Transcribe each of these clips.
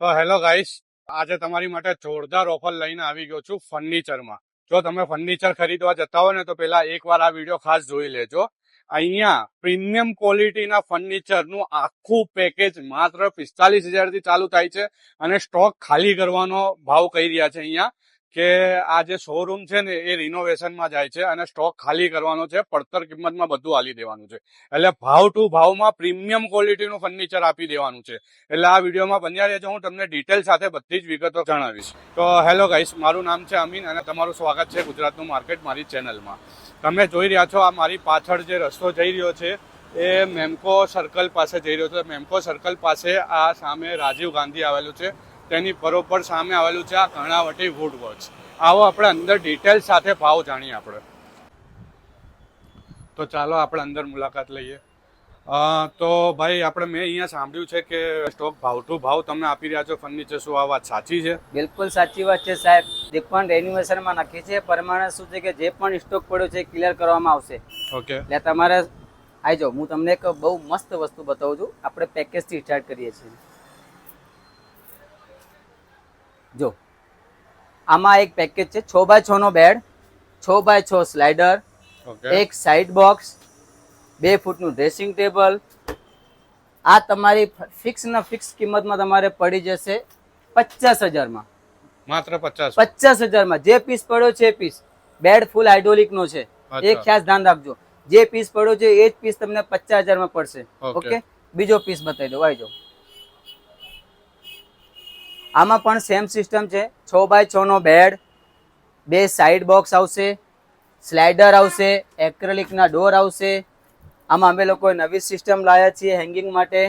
તો hello guys, આજે તમારી માટે જોરદાર ઓફર લઈને આવી ગયો છું ફર્નિચરમાં. જો તમે ફર્નિચર ખરીદવા જતા હો ને, તો પેલા એકવાર આ વીડિયો ખાસ જોઈ લેજો. અહીંયા પ્રીમિયમ ક્વોલિટીના ફર્નિચરનું આખું પેકેજ માત્ર પિસ્તાલીસ હજારથી ચાલુ થાય છે અને સ્ટોક ખાલી કરવાનો ભાવ કહી રહ્યા છે અહીંયા. કે આ જે શોરૂમ છે ને, એ રિનોવેશનમાં જાય છે અને સ્ટોક ખાલી કરવાનો છે, પડતર કિંમતમાં બધું આલી દેવાનું છે. એટલે ભાવ ટુ ભાવમાં પ્રીમિયમ ક્વોલિટીનું ફર્નિચર આપી દેવાનું છે. એટલે આ વિડીયોમાં બન્યા રહેજો, હું તમને ડિટેલ સાથે બધી જ વિગતો જણાવીશ. તો હેલો ગાઈસ મારું નામ છે અમીન અને તમારું સ્વાગત છે ગુજરાતનું માર્કેટ મારી ચેનલમાં તમે જોઈ રહ્યા છો આ મારી પાછળ જે રસ્તો જઈ રહ્યો છે, એ મેમકો સર્કલ પાસે જઈ રહ્યો છે. મેમકો સર્કલ પાસે આ સામે રાજીવ ગાંધી આવેલું છે. તેની બરોબર સામે આવેલું છે આ કર્ણાવટી વુડ વર્ક્સ આવો આપણે અંદર ડિટેલ સાથે ભાવ જાણીએ આપણે. તો ચાલો આપણે અંદર મુલાકાત લઈએ. તો ભાઈ આપણે મેં અહીંયા સાંભળ્યું છે કે સ્ટોક ભાવ ટુ ભાવ તમે આપી રહ્યા છો ફર્નિચર શું આ વાત સાચી છે? બિલકુલ સાચી વાત છે સાહેબ. જે પણ રેન્યુએશનમાં નાખી છે. પ્રમાણે શું છે કે જે પણ સ્ટોક પડ્યો છે ક્લિયર કરવામાં આવશે. ઓકે એટલે તમારે આવી જાઓ હું તમને એક બહુ મસ્ત વસ્તુ બતાવું છું. આપણે પેકેજથી સ્ટાર્ટ કરીએ છીએ. જો આમાં એક પેકેજ છે છ બાય છ નો બેડ છ બાય છ સ્લાઇડર એક સાઈડ બોક્સ બે ફૂટનું ડ્રેસિંગ ટેબલ આ તમારી ફિક્સ ના ફિક્સ કિંમતમાં તમારે પડી જશે પચાસ હજારમાં. માત્ર પચાસ. પચાસ હજારમાં. જે પીસ પડ્યો છે એ પીસ બેડ ફૂલ હાઇડ્રોલિક નો છે. એ. ખાસ ધ્યાન રાખજો. જે પીસ પડ્યો છે એ જ પીસ તમને પચાસ હજારમાં પડશે. ઓકે. ઓકે બીજો પીસ બતાવી દો આવી જાઓ. આમાં પણ સેમ સિસ્ટમ છે. છ બાય છનો બેડ બે સાઈડ બોક્સ આવશે સ્લાઇડર આવશે એક્રેલિકના ડોર આવશે. આમાં અમે લોકો નવી સિસ્ટમ લાવ્યા છીએ હેંગિંગ માટે.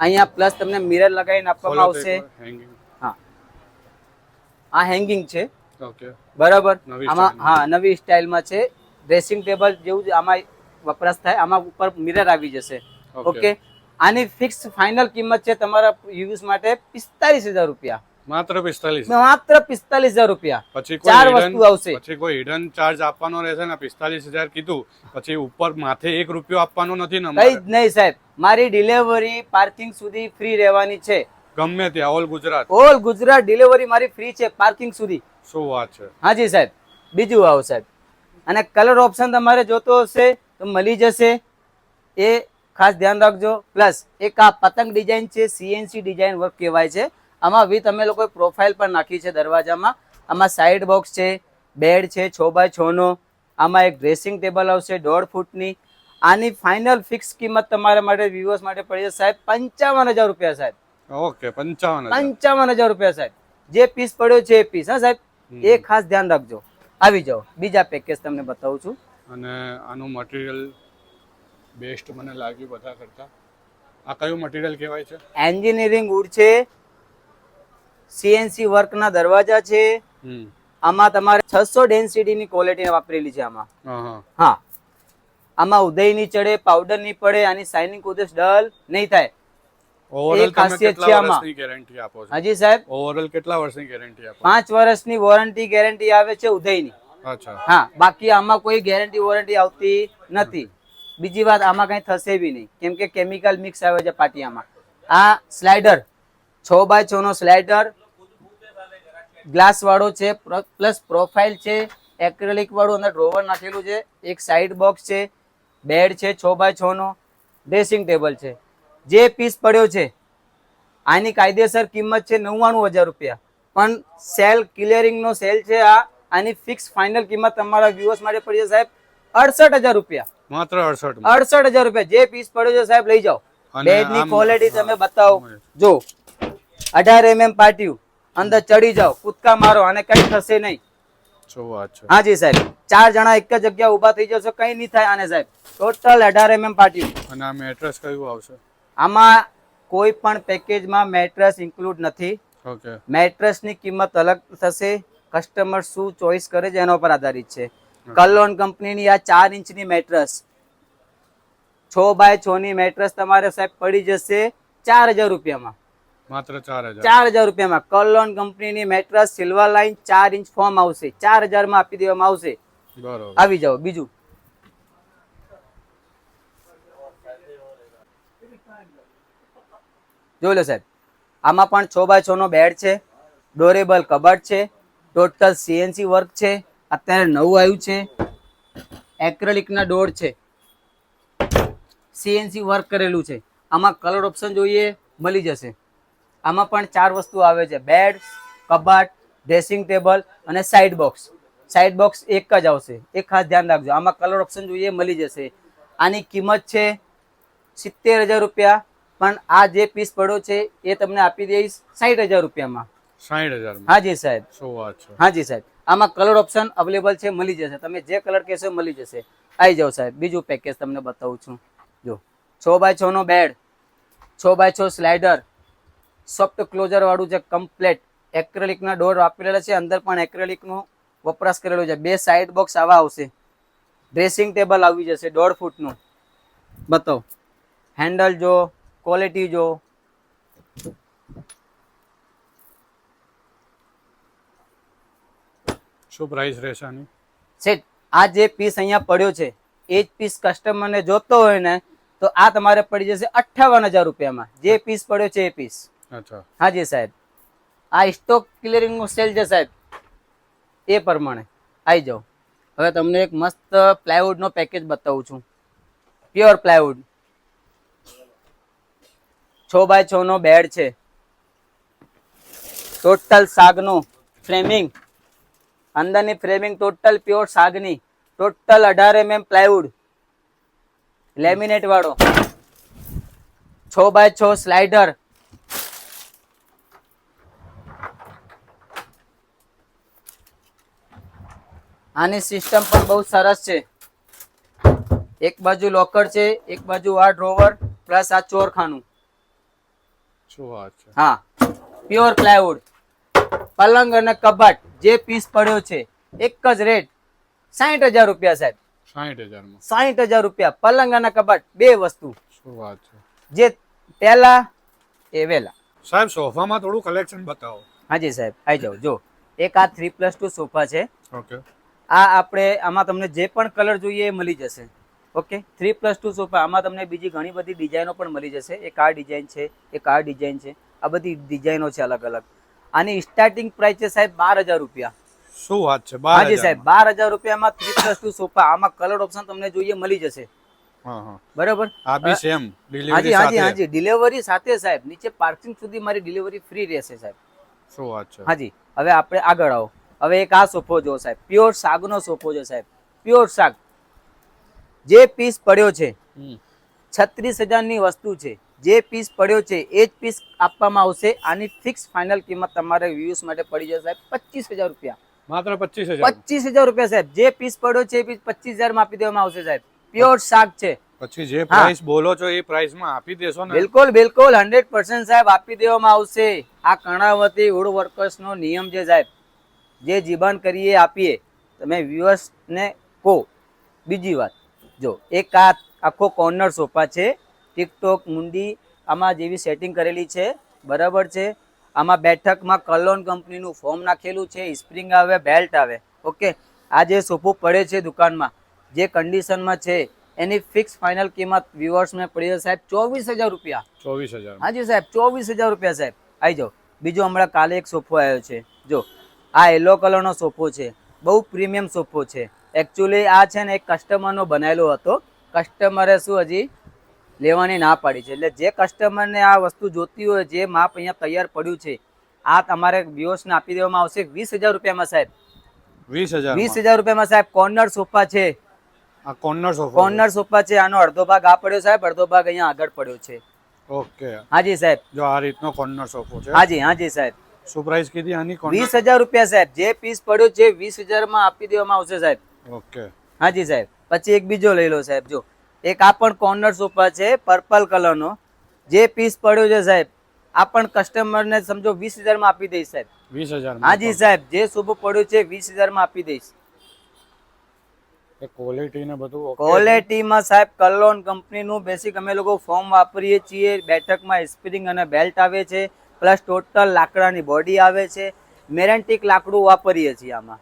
અહીંયા પ્લસ તમને મિરર લગાવીને આપવામાં આવશે. હા. આ હેંગિંગ છે. બરાબર? આમાં હા નવી સ્ટાઇલમાં છે. ડ્રેસિંગ ટેબલ જેવું જ આમાં વપરાશ થાય. આમાં ઉપર મિરર આવી જશે. ઓકે. આની ફિક્સ ફાઇનલ કિંમત છે તમારા યુઝ માટે પિસ્તાલીસ હજાર રૂપિયા. માત્ર પિસ્તાલીસ. માત્ર પિસ્તાલીસ હજાર રૂપિયા. પછી ચાર વસ્તુ આવશે. પછી કોઈ હિડન ચાર્જ આપવાનો રહેશે ને પિસ્તાલીસ હજાર કીધું પછી ઉપર માથે એક રૂપિયો આપવાનો નથી ને કઈ જ નહીં સાહેબ. મારી ડિલિવરી પાર્કિંગ સુધી ફ્રી રહેવાની છે. ગમે ત્યાં all Gujarat. All Gujarat delivery મારી ફ્રી છે પાર્કિંગ સુધી. શું વાત છે? હાજી સાહેબ. બીજું આવો સાહેબ. અને કલર ઓપ્શન તમારે જોતો હશે તો મળી જશે. એ ખાસ ધ્યાન રાખજો. પ્લસ એક આ પતંગ ડિઝાઇન છે સીએનસી ડિઝાઇન વર્ક કહેવાય છે. આમાં વિથ અમે લોકોએ પ્રોફાઇલ પણ નાખી છે દરવાજામાં. આમાં સાઈડ બોક્સ છે બેડ છે છ બાય છનો આમાં એક ડ્રેસિંગ ટેબલ આવશે દોઢ ફૂટની. આની ફાઇનલ ફિક્સ કિંમત તમારા માટે વ્યુઅર્સ માટે પડી જશે સાહેબ પંચાવન હજાર રૂપિયા સાહેબ. ઓકે પંચાવન પંચાવન હજાર રૂપિયા સાહેબ. જે પીસ પડ્યો છે એ પીસ હા સાહેબ? એ ખાસ ધ્યાન રાખજો. આવી જાઓ. બીજા પેકેજ તમને બતાવું છું. અને આનું મટીરિયલ બેસ્ટ મને લાગ્યું બધા કરતા. આ કયું મટીરિયલ કહેવાય છે? એન્જિનિયરિંગ વુડ છે સીએનસી વર્કના દરવાજા છે આમાં તમારે છસો ડેન્સિટીની ક્વોલિટી વાપરેલી છે આમાં. હા આમાં ઉદય નહીં ચડે પાવડર નહીં પડે આની સાઇનિંગ ઉદેશ ડલ નહીં થાય. હાજી સાહેબ? ઓવરઓલ કેટલા વર્ષની ગેરંટી આપો પાંચ વર્ષની વોરંટી ગેરંટી આવે છે ઉદયની. અચ્છા. હા બાકી આમાં કોઈ ગેરંટી વોરંટી આવતી નથી. બીજી વાત, આમાં કઈ થશે બી નહીં. કેમ કે કેમિકલ મિક્સ આવે છે પાટિયામાં. આ સ્લાઇડર છ બાય છ નો સ્લાઇડર ગ્લાસ વાળો છે પ્લસ પ્રોફાઇલ છે એક્રેલિક વાળું અંદર ડ્રોવર નાખેલું છે, એક સાઈડ બોક્સ છે બેડ છે, છ બાય છ નો ડ્રેસિંગ ટેબલ છે. જે પીસ પડ્યો છે, આની કાયદેસર કિંમત છે નવ્વાણું હજાર રૂપિયા. પણ સેલ ક્લિયરિંગનો સેલ છે આ, આની ફિક્સ ફાઇનલ કિંમત તમારા વ્યુઅર્સ માટે પડી છે સાહેબ અડસઠ હજાર રૂપિયા. માત્ર 68 68000 રૂપિયા. જે પીસ પડ્યો છે સાહેબ લઈ જાઓ. બેડની ક્વોલિટી તમે બતાવો. જો 18 mm પાટિયું. અંદર ચડી જાઓ. કૂદકા મારો અને કઈ થશે નહીં. શું વાત છે. હાજી સાહેબ. ચાર જણા એક જ જગ્યા ઊભા થઈ જશો કઈ નહીં થાય આને સાહેબ. ટોટલ 18 mm પાટિયું. અને આ મેટ્રેસ કયું આવશે? આમાં કોઈ પણ પેકેજમાં મેટ્રેસ ઇન્ક્લુડ નથી. ઓકે મેટ્રેસની કિંમત અલગ થશે. કસ્ટમર શું ચોઈસ કરે છે એના પર આધારિત છે. કલોન કંપનીની આ ચાર ઇંચની મેટ્રેસ છ બાય છ ની મેટ્રેસ તમારે સાહેબ પડી જશે ચાર હજાર રૂપિયામાં. માત્ર ચાર હજાર ચાર હજાર રૂપિયામાં કલોન કંપનીની મેટ્રેસ સિલ્વર લાઈન ચાર ઇંચ ફોર્મ આવશે. ચાર હજારમાં આપી દેવામાં આવશે. બરોબર. આવી જાઓ. બીજું. જોઈ લો સાહેબ. આમાં પણ છ બાય છ નો બેડ છે ડોરેબલ કબાટ છે ટોટલ સીએનસી વર્ક છે અત્યારે નવું આવ્યું છે એક્રેલિકના ડોર છે. સીએનસી વર્ક કરેલું છે. આમાં કલર ઓપ્શન જોઈએ મળી જશે. આમાં પણ ચાર વસ્તુ આવે છે. બેડ કબાટ ડ્રેસિંગ ટેબલ અને સાઇડ બોક્સ સાઇડ બોક્સ એક જ આવશે. એક ખાસ ધ્યાન રાખજો. આમાં કલર ઓપ્શન જોઈએ મળી જશે. આની કિંમત છે સિત્તેર હજાર રૂપિયા. પણ આ જે પીસ પડ્યો છે એ તમને આપી દઈશ સાઠ હજાર રૂપિયામાં. સાઠ હજારમાં હાજી સાહેબ. વાત હાજી સાહેબ. આમાં કલર ઓપ્શન અવેલેબલ છે મળી જશે. તમે જે કલર કહેશો મળી જશે. આવી જાઓ સાહેબ. બીજું પેકેજ તમને બતાવું છું. જો. છ બાય છનો બેડ. છ બાય છ સ્લાઇડર. સોફ્ટ ક્લોઝરવાળું છે કમ્પ્લેટ એક્રેલિકના ડોર વાપરેલા છે. અંદર પણ એક્રેલિકનો વપરાશ કરેલો છે. બે સાઈડ બોક્સ આવા આવશે. ડ્રેસિંગ ટેબલ આવી જશે. દોઢ ફૂટનું. બતાવો. હેન્ડલ જો ક્વોલિટી જો. શું પ્રાઇસ રહેશે આની? સેટ. આ જે પીસ અહીંયા પડ્યો છે એ જ પીસ કસ્ટમરને જોતો હોય ને તો આ તમારે પડી જશે અઠ્ઠાવન હજાર રૂપિયામાં. જે પીસ પડ્યો છે એ પીસ હા જી સાહેબ. આ સ્ટોક ક્લિયરિંગનું સેલ છે સાહેબ. એ પ્રમાણે. આવી જાઓ. હવે તમને એક મસ્ત પ્લાયવુડનો પેકેજ બતાવું છું. પ્યોર પ્લાયવુડ છ બાય છ નો બેડ છે. ટોટલ સાગનું ફ્રેમિંગ અંદરની ફ્રેમિંગ ટોટલ પ્યોર સાગની. ટોટલ અઢાર એમએમ પ્લાયવુડ લેમિનેટ વાળો. છ બાય છ સ્લાઇડર. આની સિસ્ટમ પણ બહુ સરસ છે. એક બાજુ લોકર છે એક બાજુ આ ડ્રોવર પ્લસ આ ચોરખાનું. હા પ્યોર પ્લાયવુડ. પલંગ અને કબાટ જે પીસ પડ્યો છે એક જ રેટ સાહીઠ હજાર રૂપિયા સાહેબ. હજારમાં. સાહીઠ હજાર રૂપિયા. પલંગ અને કબાટ બે વસ્તુ. શું વાત છે? જે પહેલા એ વેલા. સાહેબ સોફામાં થોડું કલેક્શન બતાવો. હાજી સાહેબ આવી જાઓ જો. એક આ થ્રી પ્લસ ટુ સોફા છે. ઓકે. આ આપણે આમાં તમને જે પણ કલર જોઈએ એ મળી જશે. Okay? Three plus two sofa આમાં તમને બીજી ઘણી બધી ડિઝાઇનો પણ મળી જશે. એક આ ડિઝાઇન છે એક આ ડિઝાઇન છે. આ બધી ડિઝાઇનો છે અલગ અલગ. આની સ્ટાર્ટિંગ પ્રાઇસ છે સાહેબ બાર હજાર રૂપિયા. શું વાત છે? હાજી સાહેબ બાર હજાર રૂપિયામાં થ્રી પ્લસ ટુ સોફા આમાં કલર ઓપ્શન તમને જોઈએ મળી જશે. બરાબર? આ બી સેમ હાજી ડિલિવરી હાજી હાજી ડિલિવરી સાથે સાહેબ નીચે પાર્કિંગ સુધી મારી ડિલિવરી ફ્રી રહેશે સાહેબ. શું વાત છે? હાજી હવે આપણે આગળ આવો. હવે એક આ સોફો જો સાહેબ પ્યોર સાગનો સોફો છે સાહેબ પ્યોર સાગ જે પીસ પડ્યો છે. છત્રીસ હજારની વસ્તુ છે જે પીસ પડ્યો છે એ જ પીસ આપવામાં આવશે. આની ફિક્સ ફાઇનલ કિંમત તમારે વ્યૂઝ માટે પડી જશે સાહેબ પચીસ હજાર રૂપિયા. માત્ર પચીસ હજાર. પચીસ હજાર રૂપિયા સાહેબ. જે પીસ પડ્યો છે એ પીસ પચીસ હજારમાં આપી દેવામાં આવશે સાહેબ. પ્યોર શાક છે. પછી જે પ્રાઇસ બોલો છો એ પ્રાઇસમાં આપી દેશો ને. બિલકુલ બિલકુલ. હંડ્રેડ પર્સન્ટ સાહેબ આપી દેવામાં આવશે. આ કર્ણાવતી વુડ વર્કર્સ નો નિયમ છે સાહેબ. જે જીવન કરીએ આપીએ. તમે વ્યુઅર્સ ને કહો. બીજી વાત. જો એક આ આખો કોર્નર સોફા છે. ટિકટોક મુંડી આમાં જેવી સેટિંગ કરેલી છે. બરાબર છે. આમાં બેઠકમાં કલોન કંપનીનું ફોર્મ નાખેલું છે સ્પ્રિંગ આવે બેલ્ટ આવે. ઓકે? આ જે સોફો પડે છે દુકાનમાં જે કન્ડિશનમાં છે એની ફિક્સ ફાઇનલ કિંમત વ્યુઅર્સને પડી સાહેબ ચોવીસ હજાર રૂપિયા. ચોવીસ હજાર. હાજી સાહેબ ચોવીસ હજાર રૂપિયા સાહેબ. આવી જાઓ. બીજો હમણાં કાલે એક સોફો આવ્યો છે. જો આ યલો કલરનો સોફો છે. બહુ પ્રીમિયમ સોફો છે. એકચ્યુઅલી આ છે ને એક કસ્ટમરનો બનાવેલો હતો. કસ્ટમરે શું હજી લેવાની ના પાડી છે. એટલે જે કસ્ટમરને આ વસ્તુ જોતી હોય જે માપ અહીંયા તૈયાર પડ્યું છે આ તમારે વ્યુઅર્સને આપી દેવામાં આવશે. વીસ હજાર રૂપિયામાં સાહેબ. વીસ હજાર વીસ હજાર રૂપિયામાં સાહેબ કોર્નર સોફા છે. આ કોર્નર સોફા કોર્નર સોફા છે. આનો અડધો ભાગ આ પડ્યો સાહેબ અડધો ભાગ અહીંયા આગળ પડ્યો છે. ઓકે. હાજી સાહેબ. જો આ રીતનો કોર્નર સોફો છે. હાજી હાજી સાહેબ. શું પ્રાઇસ કીધી આની કોર્નર વીસ હજાર રૂપિયા સાહેબ. જે પીસ પડ્યો છે વીસ હજારમાં આપી દેવામાં આવશે સાહેબ. ઓકે. હાજી સાહેબ. પછી એક બીજો લઈ લો સાહેબ જો. એક આ પણ કોર્નર સોફા છે પર્પલ કલરનો જે પીસ પડ્યો છે સાહેબ આ પણ કસ્ટમરને સમજો વીસ હજારમાં આપી દઈશ સાહેબ. વીસ હજાર હાજી સાહેબ જે સોફો પડ્યો છે વીસ હજારમાં આપી દઈશ. ક્વોલિટીમાં સાહેબ કલોન કંપનીનું બેસિક અમે લોકો ફોર્મ વાપરીએ છીએ બેઠકમાં સ્પ્રિંગ અને બેલ્ટ આવે છે પ્લસ ટોટલ લાકડાની બોડી આવે છે. મેરેન્ટિક લાકડું વાપરીએ છીએ આમાં.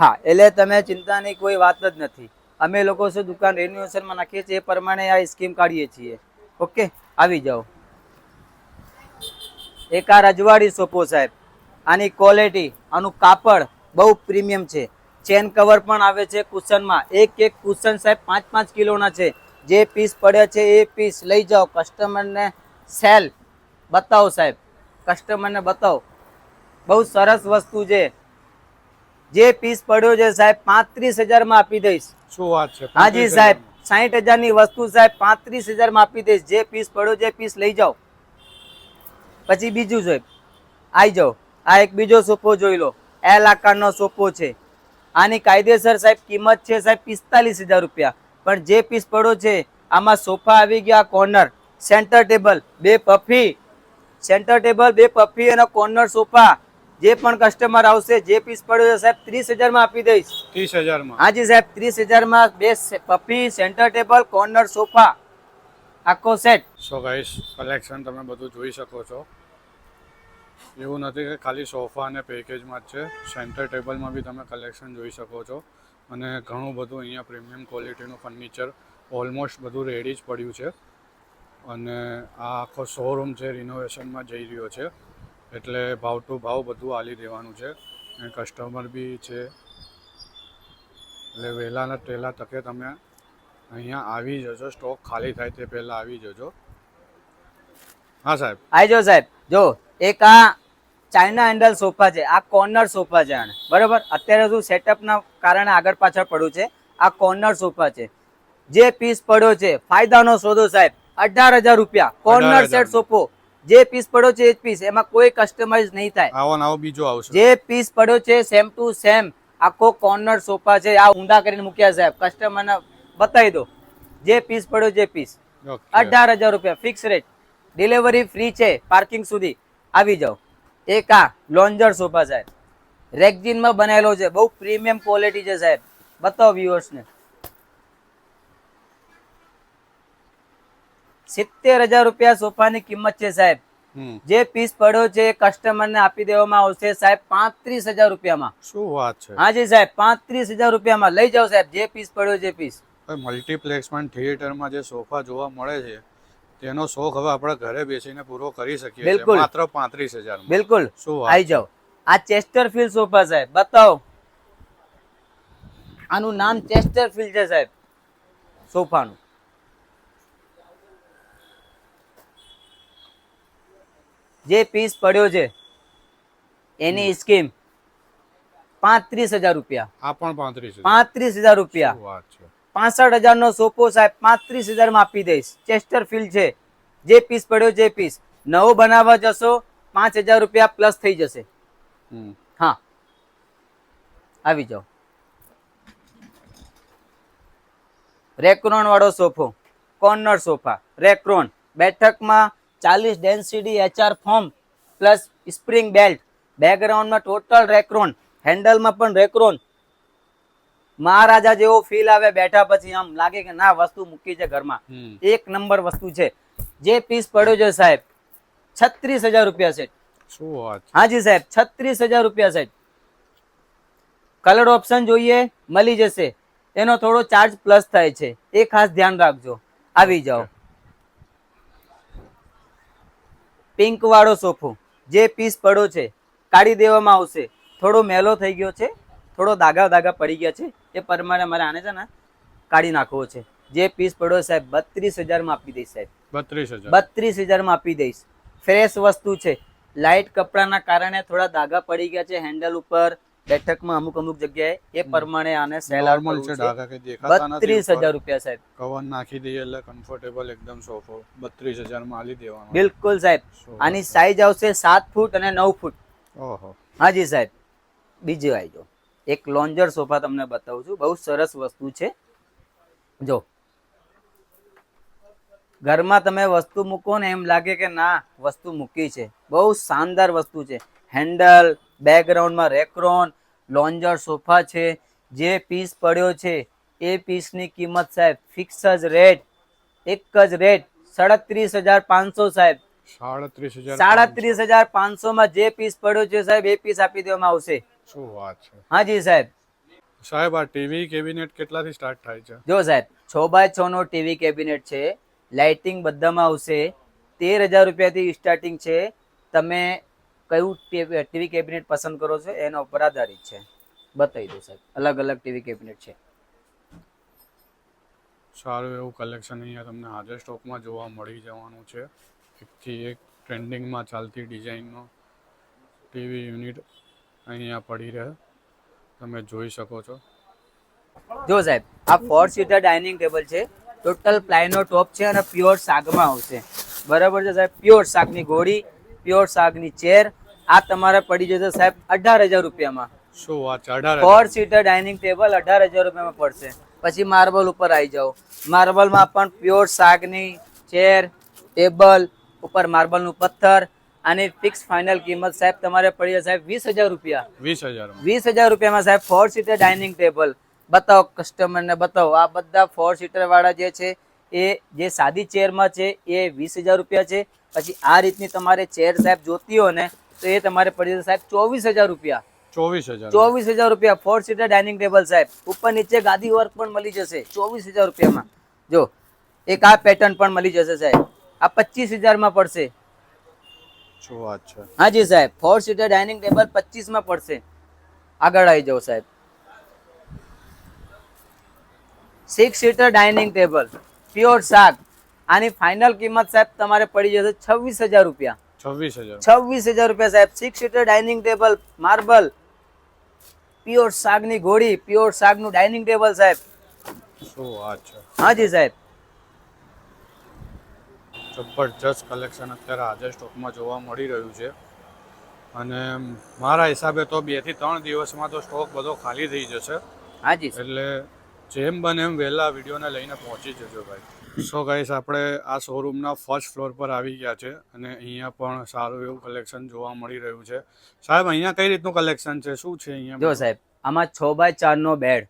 હા એટલે તમે ચિંતાની કોઈ વાત જ નથી. અમે લોકો શું દુકાન રેન્યુએશનમાં નાખીએ છીએ, એ પ્રમાણે આ સ્કીમ કાઢીએ છીએ. ઓકે આવી જાઓ. એક આ રજવાડી સોફો સાહેબ. આની ક્વોલિટી આનું કાપડ બહુ પ્રીમિયમ છે. ચેન કવર પણ આવે છે કુશનમાં એક એક કુશન સાહેબ પાંચ પાંચ કિલોના છે. જે પીસ પડ્યા છે એ પીસ લઈ જાઓ. કસ્ટમરને સેલ બતાવો સાહેબ. કસ્ટમરને બતાવો. બહુ સરસ વસ્તુ છે. જે પીસ પડ્યો છે સાહેબ, પાંત્રીસ હજારમાં આપી દઈશ. શું વાત છે? હાજી સાહેબ સાહીઠ હજારની વસ્તુ સાહેબ પાંત્રીસ હજારમાં આપી દઈશ. જે પીસ પડ્યો જે પીસ લઈ જાઓ. પછી બીજું સાહેબ આવી જાઓ. આ એક બીજો સોફો જોઈ લો. એલ આકારનો સોફો છે. આની કાયદેસર સાહેબ કિંમત છે સાહેબ પિસ્તાલીસ હજાર રૂપિયા. પણ જે પીસ પડ્યો છે આમાં સોફા આવી ગયા કોર્નર. સેન્ટર ટેબલ બે પફી. સેન્ટર ટેબલ બે પફી અને કોર્નર સોફા. જે પણ કસ્ટમર આવશે જે પીસ પડ્યો છે સાહેબ ત્રીસ હજારમાં આપી દઈશ. ત્રીસ હજારમાં. હાજી સાહેબ ત્રીસ હજારમાં બે પપ્પી સેન્ટર ટેબલ કોર્નર સોફા આખો સેટ સો ગાઈસ કલેક્શન તમે બધું જોઈ શકો છો. એવું નથી કે ખાલી સોફા અને પેકેજમાં જ છે. સેન્ટર ટેબલમાં બી તમે કલેક્શન જોઈ શકો છો. અને ઘણું બધું અહીંયા પ્રીમિયમ ક્વોલિટીનું ફર્નિચર ઓલમોસ્ટ બધું રેડી જ પડ્યું છે. અને આ આખો શોરૂમ છે રિનોવેશનમાં જઈ રહ્યો છે. એટલે ભાવ ટુ ભાવ બધું આલી દેવાનું છે. અને કસ્ટમર બી છે. એટલે વહેલાના પહેલાં તકે તમે અહીંયા આવી જજો સ્ટોક ખાલી થાય તે પહેલાં આવી જજો. હા સાહેબ. આવી જાઓ સાહેબ. જો એક આ ચાઇના હેન્ડલ સોફા છે આ કોર્નર સોફા છે આને બરાબર? અત્યારે શું સેટઅપના કારણે આગળ પાછળ પડ્યું છે. આ કોર્નર સોફા છે. જે પીસ પડ્યો છે ફાયદાનો સોદો સાહેબ. અઢાર હજાર રૂપિયા. કોર્નર સેટ સોફો. જે પીસ પડ્યો છે એ જ પીસ એમાં કોઈ કસ્ટમાઇઝ નહીં થાય. આવો આવો બીજો આવશે. જે પીસ પડ્યો છે સેમ ટુ સેમ આખો કોર્નર સોફા છે આ ઊંડા કરીને મૂક્યા સાહેબ. કસ્ટમરને બતાવી દો. જે પીસ પડ્યો જે પીસ અઢાર હજાર રૂપિયા ફિક્સ રેટ ડિલિવરી ફ્રી છે પાર્કિંગ સુધી. આવી જાઓ. એક આ લોન્જર સોફા સાહેબ. રેગજીનમાં બનાવેલો છે બહુ પ્રીમિયમ ક્વોલિટી છે સાહેબ. બતાવો વ્યુઅર્સને સિત્તેર હજાર રૂપિયા સોફાની કિંમત છે સાહેબ. જે પીસ પડ્યો છે કસ્ટમરને આપી દેવામાં આવશે સાહેબ પાંત્રીસ હજાર રૂપિયામાં. શું વાત છે? હાજી સાહેબ પાંત્રીસ હજાર રૂપિયામાં. લઈ જાઓ સાહેબ જે પીસ પડ્યો છે પીસ મલ્ટીપ્લેક્સમાં થિયેટરમાં જે સોફા જોવા મળે છે તેનો શોખ હવે આપણે ઘરે બેસીને પૂરો કરી શકીએ બિલકુલ. માત્ર પાંત્રીસ હજાર બિલકુલ. શું આવી જાઓ. આ ચેસ્ટરફિલ્ડ સોફા સાહેબ બતાવો. આનું નામ ચેસ્ટરફિલ્ડ છે સાહેબ સોફાનું. જે પીસ પડ્યો છે એની સ્કીમ પાંત્રીસ હજાર રૂપિયા. આ પણ પાંત્રીસ હજાર. પાંત્રીસ હજાર રૂપિયા. પાસઠ હજાર નો સોફો સાહેબ પાંત્રીસ હજારમાં આપી દઈશ. ચેસ્ટરફિલ્ડ છે. જે પીસ પડ્યો જે પીસ નવો બનાવવા જશો પાંચ હજાર રૂપિયા પ્લસ થઈ જશે. હા. આવી જાઓ. રેક્રોન વાળો સોફો કોર્નર સોફા. રેક્રોન. બેઠકમાં ચાલીસ density HR foam plus spring belt બેકગ્રાઉન્ડમાં total Recron હેન્ડલમાં પણ રેક્રોન મહારાજા જેવો ફીલ આવે બેઠા પછી આમ લાગે કે ના વસ્તુ મૂકી છે ઘરમાં. એક નંબર વસ્તુ છે. જે પીસ પડ્યો છે સાહેબ છત્રીસ હજાર રૂપિયા સેટ હાજી સાહેબ છત્રીસ હજાર રૂપિયા સેટ કલર ઓપ્શન જોઈએ મળી જશે. એનો થોડો ચાર્જ પ્લસ થાય છે. એ ખાસ ધ્યાન રાખજો. આવી જાઓ. પિંક વાળો સોફો જે પીસ પડ્યો છે કાઢી દેવામાં આવશે. થોડો મેલો થઈ ગયો છે થોડો દાગા દાગા પડી ગયા છે એ પરમાણે મારે આને છે ને કાઢી નાખવો છે. જે પીસ પડ્યો સાહેબ બત્રીસ હજારમાં આપી દઈશ સાહેબ. બત્રીસ હજાર. બત્રીસ હજારમાં આપી દઈશ. ફ્રેશ વસ્તુ છે. લાઇટ કપડાના કારણે થોડા દાગા પડી ગયા છે હેન્ડલ ઉપર બેઠકમાં અમુક અમુક જગ્યાએ એ પ્રમાણે આને સેલ નોર્મલ છે ઢાકા કે દેખાતા નથી બત્રીસ ઉપર. હજાર રૂપિયા સાહેબ. કવર નાખી દઈએ એટલે કમ્ફર્ટેબલ એકદમ સોફો 32000 માં આલી દેવાનો. બિલકુલ સાહેબ. આની સાઈઝ આવશે 7 ફૂટ અને 9 ફૂટ. ઓહો. હાજી સાહેબ. બીજું આવી જો. એક લોન્જર સોફા તમને બતાવું છું. બહુ સરસ વસ્તુ છે. જો. ઘરમાં તમે વસ્તુ મૂકો ને એમ લાગે કે ના વસ્તુ મૂકી છે. બહુ શાનદાર વસ્તુ છે. હેન્ડલ બેકગ્રાઉન્ડમાં રેક્રોન લોન્જર સોફા છે જે પીસ પડ્યો છે એ પીસની કિંમત સાહેબ ફિક્સ જ રેટ એક જ રેટ સાડત્રીસ હજાર પાંચસો સાહેબ. સાડત્રીસ હજાર પાંચસો. માં જે પીસ પડ્યો છે સાહેબ એ પીસ આપી દેવામાં આવશે. શું વાત છે. હાજી સાહેબ. સાહેબ આ ટીવી કેબિનેટ કેટલાથી સ્ટાર્ટ થાય છે? જો સાહેબ છ બાય છ નો ટીવી કેબિનેટ છે લાઇટિંગ બધામાં આવશે તેર હજાર રૂપિયાથી સ્ટાર્ટિંગ છે તમે કયું ટીવી કેબિનેટ પસંદ કરો છો એના ઉપર આધારિત છે. બતાવી દો સાહેબ. અલગ અલગ ટીવી કેબિનેટ છે. સારું એવું કલેક્શન અહીંયા તમને હાજર સ્ટોકમાં જોવા મળી જવાનું છે. એકથી એક ટ્રેન્ડિંગમાં ચાલતી ડિઝાઇનનો ટીવી યુનિટ અહીંયા પડી રહે. તમે જોઈ શકો છો. જો સાહેબ આ ફોર સીટર ડાઇનિંગ ટેબલ છે. ટોટલ પ્લાયનો ટોપ છે અને પ્યોર શાકમાં આવશે. બરાબર છે સાહેબ? પ્યોર શાકની ગોળી પ્યોર શાકની ચેર આ તમારે પડી જશે સાહેબ અઢાર હજાર રૂપિયામાં. શું વાત છે અઢાર ફોર સીટર ડાઇનિંગ ટેબલ અઢાર હજાર રૂપિયામાં પડશે. પછી માર્બલ ઉપર આવી જાઓ. માર્બલમાં પણ પ્યોર શાકની ચેર ટેબલ ઉપર માર્બલનું પથ્થર આની ફિક્સ ફાઇનલ કિંમત સાહેબ તમારે પડી જશે સાહેબ વીસ હજાર રૂપિયા. વીસ હજાર વીસ હજાર રૂપિયામાં સાહેબ ફોર સીટર ડાઇનિંગ ટેબલ બતાવો કસ્ટમરને બતાવો. આ બધા ફોર સીટર વાળા જે છે એ જે સાદી ચેરમાં છે એ વીસ હજાર રૂપિયા છે. પછી આ રીતની તમારે ચેર સાહેબ જોતી હોય ને તો એ તમારે પડી જશે. સાહેબ ચોવીસ હજાર રૂપિયા. ચોવીસ હજાર. ચોવીસ હજાર રૂપિયા ફોર સીટર ડાઇનિંગ ટેબલ સાહેબ. ઉપર નીચે ગાદી વર્ક પણ મળી જશે. ચોવીસ હજાર રૂપિયામાં. જો એક આ પેટર્ન પણ મળી જશે સાહેબ. આ પચીસ હજારમાં પડશે. હા જી સાહેબ. ફોર સીટર ડાઇનિંગ ટેબલ પચીસમાં પડશે. આગળ આવી જાઓ સાહેબ. Six seater dining table pure શાક. આની ફાઇનલ કિંમત સાહેબ તમારે પડી જશે છવ્વીસ હજાર રૂપિયા. છવ્વીસ હજાર. રૂપિયા સાહેબ. Six seater dining table marble pure શાકની ગોળી પ્યોર શાકનું ડાઇનિંગ ટેબલ સાહેબ. શું વાત છે. હાજી સાહેબ. જબરજસ્ત કલેક્શન અત્યારે હાજર સ્ટોકમાં જોવા મળી રહ્યું છે. અને મારા હિસાબે તો બેથી ત્રણ દિવસમાં તો સ્ટોક બધો ખાલી થઈ જશે. હાજી એટલે જેમ બને એમ વહેલા વિડીયોને લઈને પહોંચી જજો ભાઈ. સો ગાઈસ આપણે આ શોરૂમના ફર્સ્ટ ફ્લોર પર આવી ગયા છે અને અહીંયા પણ સારું એવું કલેક્શન જોવા મળી રહ્યું છે. સાહેબ અહીંયા કઈ રીતનું કલેક્શન છે? શું છે અહીંયા? જો સાહેબ આમાં છ બાય ચારનો બેડ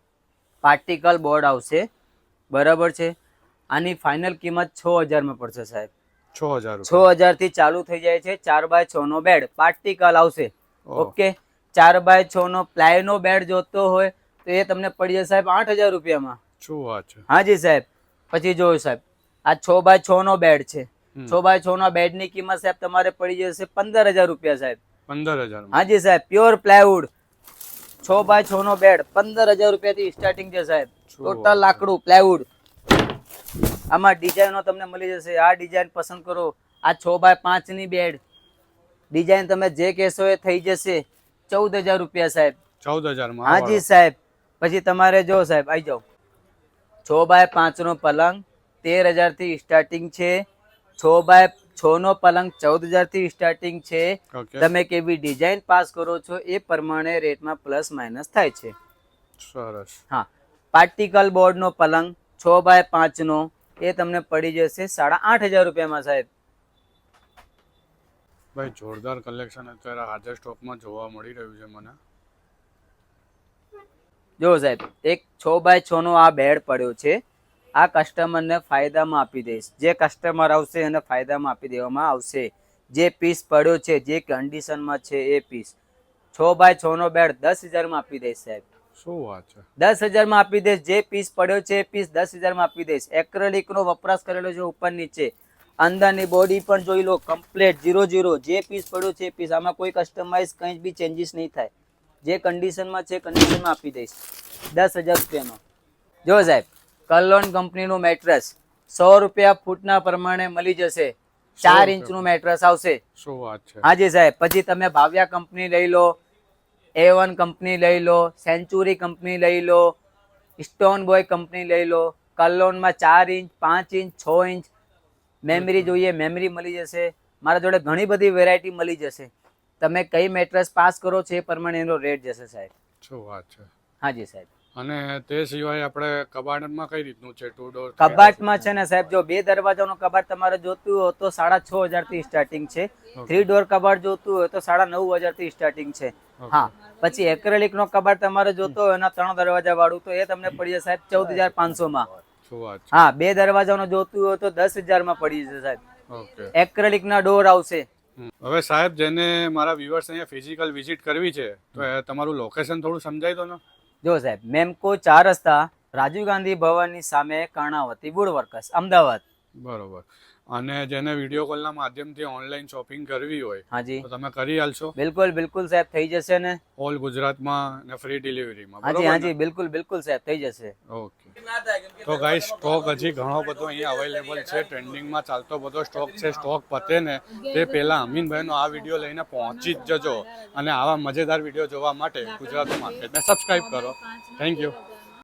પાર્ટિકલ બોર્ડ આવશે બરાબર છે? આની ફાઇનલ કિંમત છ હજારમાં પડશે સાહેબ. છ હજાર છ હજારથી ચાલુ થઈ જાય છે ચાર બાય છ નો બેડ પાર્ટિકલ આવશે ઓકે? ચાર બાય છ નો પ્લાયનો બેડ જોતો હોય તો એ તમને પડી જશે સાહેબ આઠ હજાર રૂપિયામાં. શું વાત છે? હાજી સાહેબ. પછી જોયું સાહેબ આ છ બાય છ નો બેડ છે. છ બાય છ નો બેડની કિંમત સાહેબ તમારે પડી જશે પંદર હજાર રૂપિયા સાહેબ. પંદર હજાર હાજી સાહેબ પ્યોર પ્લાયવુડ છ બાય છ નો બેડ પંદર હજાર રૂપિયા થી સ્ટાર્ટિંગ છે સાહેબ ટોટલ લાકડું પ્લાયવુડ આમાં ડિઝાઇનો તમને મળી જશે. આ ડિઝાઇન પસંદ કરો. આ છ બાય પાંચની બેડ ડિઝાઇન તમે જે કહેશો એ થઈ જશે. ચૌદ હજાર રૂપિયા સાહેબ. ચૌદ હજાર હાજી સાહેબ. પછી તમારે જો સાહેબ આવી જાઓ. છ બાય પાંચ નો પલંગ તેર હજારથી સ્ટાર્ટિંગ છે. છ બાય છ નો પલંગ ચૌદ હજારથી સ્ટાર્ટિંગ છે તમે કેવી ડિઝાઇન પાસ કરો છો એ પ્રમાણે રેટમાં પ્લસ માઇનસ થાય છે. સરસ. હા. પાર્ટિકલ બોર્ડનો પલંગ છ બાય પાંચનો એ તમને પડી જશે સાડા આઠ હજાર રૂપિયામાં સાહેબ. ભાઈ જોરદાર કલેક્શન અત્યારે હાજર સ્ટોકમાં જોવા મળી રહ્યું છે મને. જો સાહેબ એક છ બાય છ નો આ બેડ પડ્યો છે આ કસ્ટમરને ફાયદામાં આપી દઈશ. જે કસ્ટમર આવશે એને ફાયદામાં આપી દેવામાં આવશે. જે પીસ પડ્યો છે જે કન્ડિશનમાં છે એ પીસ છ બાય છ નો બેડ દસ હજારમાં આપી દઈશ સાહેબ. શું વાત છે? દસ હજારમાં આપી દઈશ જે પીસ પડ્યો છે એ પીસ દસ હજારમાં આપી દઈશ. એક્રેલિકનો વપરાશ કરેલો છે ઉપર નીચે. અંદરની બોડી પણ જોઈ લો કમ્પ્લેટ ઝીરો ઝીરો જે પીસ પડ્યો છે એ પીસ આમાં કોઈ કસ્ટમાઇઝ કંઈ બી ચેન્જીસ નહીં થાય. જે કન્ડિશનમાં છે કન્ડિશનમાં આપી દઈશ. દસ હજાર રૂપિયાનો. જો સાહેબ કલોન કંપનીનું મેટ્રેસ સો રૂપિયા ફૂટના પ્રમાણે મળી જશે. ચાર. ઇંચનું મેટ્રેસ આવશે. શું વાત છે. હાજી સાહેબ પછી તમે ભાવ્યા કંપની લઈ લો એ વન કંપની લઈ લો સેન્ચુરી કંપની લઈ લો સ્ટોન બોય કંપની લઈ લો કલોનમાં ચાર ઇંચ પાંચ ઇંચ છ ઇંચ મેમરી જોઈએ મેમરી મળી જશે. મારા જોડે ઘણી બધી વેરાયટી મળી જશે. તમે કઈ મેટ્રેસ પાસ કરો છો એ પ્રમાણે એનો રેટ જશે સાહેબ. શું વાત છે. હાજી સાહેબ. અને તે સિવાય આપણે કબાટમાં કઈ રીતનું છે? ટુ ડોર કબાટમાં છે ને સાહેબ જો બે દરવાજાનો કબાટ તમારે જોતું હોય તો સાડા છ હજારથી સ્ટાર્ટિંગ છે. થ્રી ડોર કબાટ જોતું હોય તો સાડા નવ હજારથી સ્ટાર્ટિંગ છે. હા પછી એક્રેલિક નો કબાટ તમારે જોતો હોય એના ત્રણ દરવાજા વાળું તો એ તમને પડી જશે સાહેબ ચૌદ હજાર પાંચસો માં. હા બે દરવાજાનો જોતું હોય તો દસ હજારમાં પડી જશે સાહેબ. એક્રેલિક ના ડોર આવશે. હવે સાહેબ જેને મારા વ્યુઅર્સ અહીંયા ફિઝિકલ વિઝિટ કરવી છે તો તમારું લોકેશન થોડું સમજાવી દો ને. જો સાહેબ મેમકો ચાર રસ્તા રાજીવ ગાંધી ભવનની સામે કર્ણાવતી બુડ વર્કર્સ અમદાવાદ. બરોબર. અને જેને વીડિયો કોલના માધ્યમથી ઓનલાઈન શોપિંગ કરવી હોય હાજી. તો તમે કરી આલશો? બિલકુલ બિલકુલ સાહેબ થઈ જશે ને. ઓલ ગુજરાતમાં ને ફ્રી ડિલિવરીમાં હાજી હાજી બિલકુલ બિલકુલ સાહેબ થઈ જશે. ઓકે તો ગાઈસ સ્ટોક હજી ઘણો બધો અહીંયા અવેલેબલ છે ટ્રેન્ડિંગમાં ચાલતો બધો સ્ટોક છે સ્ટોક પતે ને તે પહેલા અમીનભાઈનો આ વીડિયો લઈને પહોંચી જ જજો. અને આવા મજેદાર વીડિયો જોવા માટે ગુજરાત માર્કેટને સબસ્ક્રાઇબ કરો. Thank you